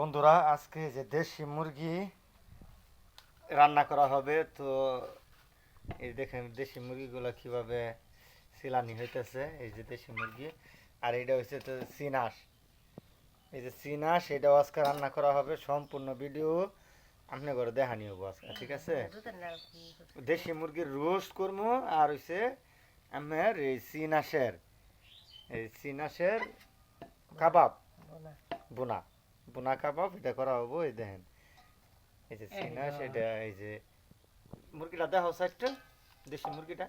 বন্ধুরা, আজকে যে দেশি মুরগি রান্না করা হবে, তো এই দেখেন দেশি মুরগিগুলো কীভাবে সিলানি হইতেছে, এই যে দেশি মুরগি। আর এটা হচ্ছে তো সিনাস এই যে সিনাস এটাও আজকে রান্না করা হবে, সম্পূর্ণ ভিডিও আপনি করে দেখানি হব আজকে, ঠিক আছে? দেশি মুরগির রোস্ট করব, আর হইছে আমার এই সিনাসের এই সিনাসের কাবাব, বোনা। বোনা কাবাব এটা করা হব এই দেখেন। এই যে সিনাস এটা এই যে মুরগিটা দেখো সাইডটা দেশি মুরগিটা।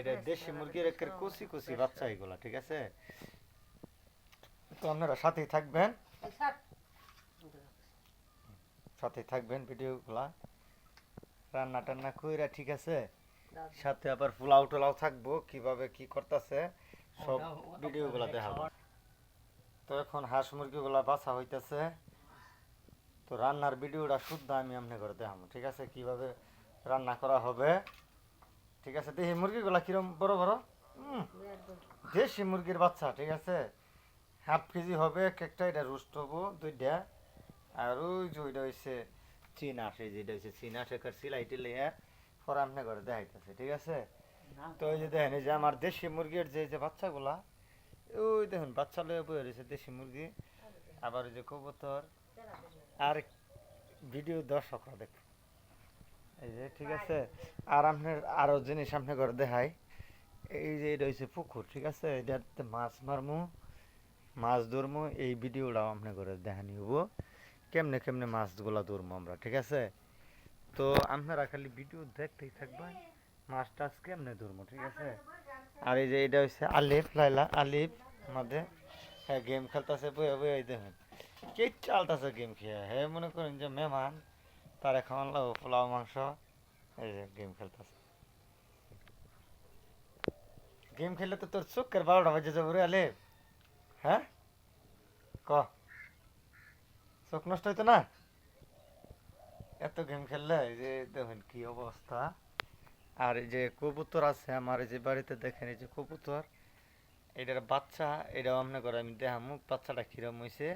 এটা দেশি মুরগির একের কুচি কুচি বাচ্চা এগুলা ঠিক আছে? তো আপনারা সাথেই থাকবেন। সাথেই থাকবেন ভিডিওগুলা। রান্না টান্না কইরা ঠিক আছে? সাথে আবার পোলাও টোলাও থাকব কীভাবে কি করতেছে সব ভিডিওগুলা দেখাবো। তো এখন হাঁস মুরগিগুলা বাছা হইতেছে। তো রান্নার ভিডিওটা শুদ্ধ আমি আপনি করে দেখাবো ঠিক আছে? কীভাবে রান্না করা হবে? ঠিক আছে? দেখি মুরগিগুলা কিরম বড় বড়? দেশি মুরগির বাচ্চা ঠিক আছে? হাফ কেজি হবে এক একটা এটা রোস্ট হব দুইটা। আর ওই যে ওইটা হচ্ছে চিনাস এই যে এটা হচ্ছে চিনাস একার সিলাই টিলাই পরে আপনি করে দেখাইতেছে ঠিক আছে? তো ওই যে দেখেন এই যে আমার দেশি মুরগির যে যে বাচ্চাগুলা ওই দেখুন, বাচ্চা লয়ে বয়ে রয়েছে দেশি মুরগি, আবার ওই যে কবুতর, আর ভিডিও দর্শকরা দেখুন। এই যে, ঠিক আছে? আর আপনার আরও জিনিস আপনি করে দেখাই। এই যে হচ্ছে পুকুর, ঠিক আছে? এটাতে মাছ মারমু, মাছ ধরমু, এই ভিডিওটাও আপনি করে দেখানি হব কেমনে কেমনে মাছগুলা ধরমু আমরা, ঠিক আছে? তো আপনারা খালি ভিডিও দেখতেই থাকবেন। মাছ টাছ কেমনে ধরমু ঠিক আছে? আর এই যে এটা হচ্ছে আলিফ, লাইলা, আলিফ আমাদের হ্যাঁ গেম খেলতেছে বয়ে বয়ে দেখুন। কে চালতেছে গেম খেয়ে? হ্যাঁ মনে করেন যে মেহমান, তার এখন পোলাও, মাংস, এই যে গেম খেলতেছে। গেম খেললে তো তোর চোখের বারোটা বাজে যাব রে, আলিফ। হ্যাঁ? ক? চোখ নষ্ট হইতো না? এত গেম খেললে, এই যে দেখেন কি অবস্থা। আর এই যে কবুতর আছে আমার, এই যে বাড়িতে দেখেন এই যে কবুতর, এটার বাচ্চা, এটাও আমনে করে আমি দেখামু, বাচ্চাটা কিরম হয়েছে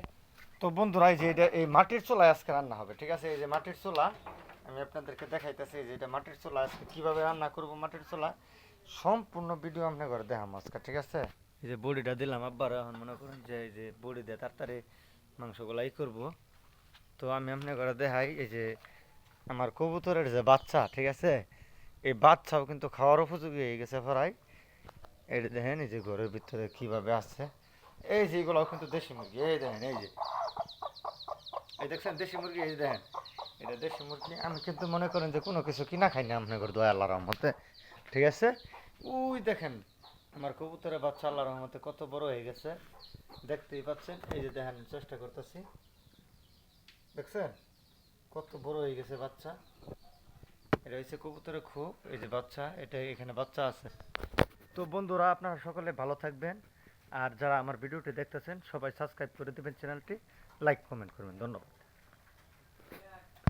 তো বন্ধুরা, এই যে এটা, এই মাটির চুলায় আজকে রান্না হবে, ঠিক আছে? এই যে মাটির চোলা, আমি আপনাদেরকে দেখাইতেছি যে এটা মাটির চোলা, আজকে কীভাবে রান্না করব মাটির চোলা, সম্পূর্ণ ভিডিও আপনি করে দেখাম আজকে, ঠিক আছে? এই যে বড়িটা দিলাম আব্বার, এখন মনে করুন যে এই যে বড়ি দিয়ে তাড়াতাড়ি মাংসগুলাই করব। তো আমি আপনি করে দেখাই, এই যে আমার কবুতরের যে বাচ্চা, ঠিক আছে? এই বাচ্চাও কিন্তু খাওয়ার উপযোগী হয়ে গেছে প্রায়। এটা দেখেন, এই যে ঘরের ভিতরে কীভাবে আছে। এই যে এগুলো কিন্তু দেশি মুরগি। এই দেখেন, এই যে। এই দেখছেন, দেশি মুরগি, এই দেখেন। এটা দেশি মুরগি। আমি কিন্তু মনে করেন যে কোনো কিছু কিনা খাই না আপনার দয়া আল্লাহ রহমতে। ঠিক আছে? ওই দেখেন, আমার কবুতরের বাচ্চা আল্লাহ রহমতে কত বড় হয়ে গেছে। দেখতেই পাচ্ছেন, এই যে দেখেন, চেষ্টা করতেছি। দেখছেন? কত বড় হয়ে গেছে বাচ্চা। এটা হচ্ছে কবুতরের খুব, এই যে বাচ্চা, এটা এখানে বাচ্চা আছে। তো বন্ধুরা, আপনারা সকলে ভালো থাকবেন। আর যারা আমার ভিডিওটি দেখতেছেন, সবাই সাবস্ক্রাইব করে দেবেন চ্যানেলটি লাইক কমেন্ট করবেন। ধন্যবাদ।